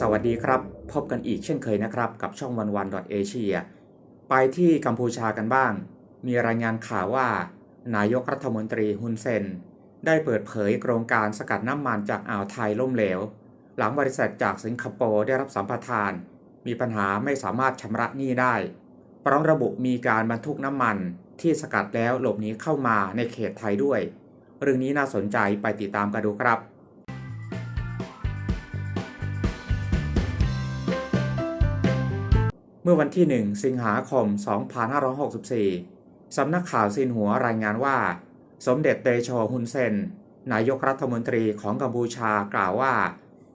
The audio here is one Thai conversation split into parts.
สวัสดีครับ พบกันอีกเช่นเคยนะครับ กับช่องวันวันดอทเอเชียไปที่กัมพูชากันบ้าง มีรายงานข่าวว่า นายกรัฐมนตรีฮุนเซน ได้เปิดเผยโครงการสกัดน้ำมันจากอ่าวไทยล่มเหลว หลังบริษัทจากสิงคโปร์ได้รับสัมปทาน มีปัญหาไม่สามารถชำระหนี้ได้พร้อมระบุมีการบรรทุกน้ำมันที่สกัดแล้วหลบหนีเข้ามาในเขตไทยด้วย เรื่องนี้น่าสนใจไปติดตามกันดูครับเมื่อวันที่ 1 สิงหาคม 2564 สำนักข่าวซินหัวรายงานว่า สมเด็จเตโชฮุนเซน นายกรัฐมนตรีของกัมพูชากล่าวว่า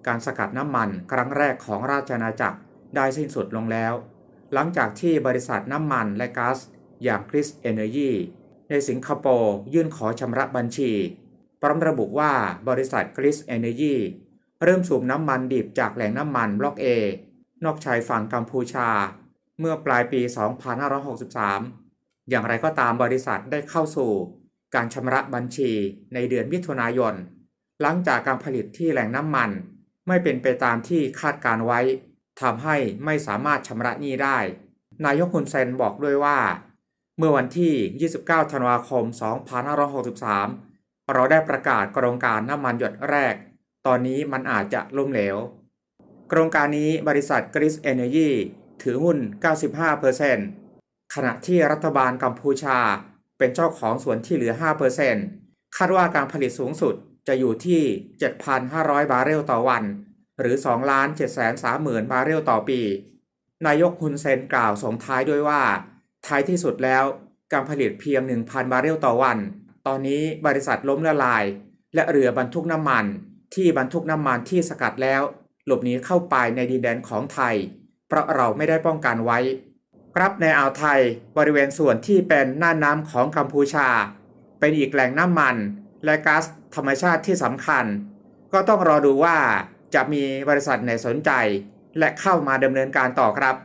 การสกัดน้ำมันครั้งแรกของราชอาณาจักรได้สิ้นสุดลงแล้ว หลังจากที่บริษัทน้ำมันและก๊าซอย่างคริสเอเนอร์จี ในสิงคโปร์ยื่นขอชำระบัญชี พร้อมระบุว่าบริษัทคริสเอเนอร์จีเริ่มสูบน้ำมันดิบจากแหล่งน้ำมันบล็อกเอนอกชายฝั่งกัมพูชา เมื่อปลายปี 2563 อย่างไรก็ตามบริษัทได้เข้าสู่การชำระบัญชีในเดือนมิถุนายน หลังจากการผลิตที่แหล่งน้ำมัน ไม่เป็นไปตามที่คาดการไว้ทำให้ไม่สามารถชำระหนี้ได้ นายกฮุนเซนบอกด้วยว่า เมื่อวันที่ 29 ธันวาคม 2563 เราได้ประกาศโครงการน้ำมันหยดแรก ตอนนี้มันอาจจะล้มเหลว โครงการนี้บริษัทกริสเอเนจีถือหุ้น 95%ขณะที่รัฐบาลกัมพูชาเป็นเจ้าของส่วนที่เหลือ 5%คาดว่าการผลิตสูงสุดจะอยู่ที่ 7,500 บาร์เรลต่อวัน หรือ 2 7 3 0 0 0 0 บาร์เรลต่อปี นายกฮุนเซนกล่าวส่งท้ายด้วยว่า ท้ายที่สุดแล้วการผลิตเพียง 1,000 บาร์เรลต่อวัน ตอนนี้บริษัทล้มละลาย และเรือบรรทุกน้ำมัน ที่บรรทุกน้ำมันที่สกัดแล้ว หลบหนีเข้าไปในดินแดนของไทย เพราะเราไม่ได้ป้องกันไว้ ครับในอ่าวไทยบริเวณส่วนที่เป็นน่านน้ำของกัมพูชา เป็นอีกแหล่งน้ำมัน และก๊าซธรรมชาติที่สำคัญ ก็ต้องรอดูว่าจะมีบริษัทไหนสนใจ และเข้ามาดำเนินการต่อครับ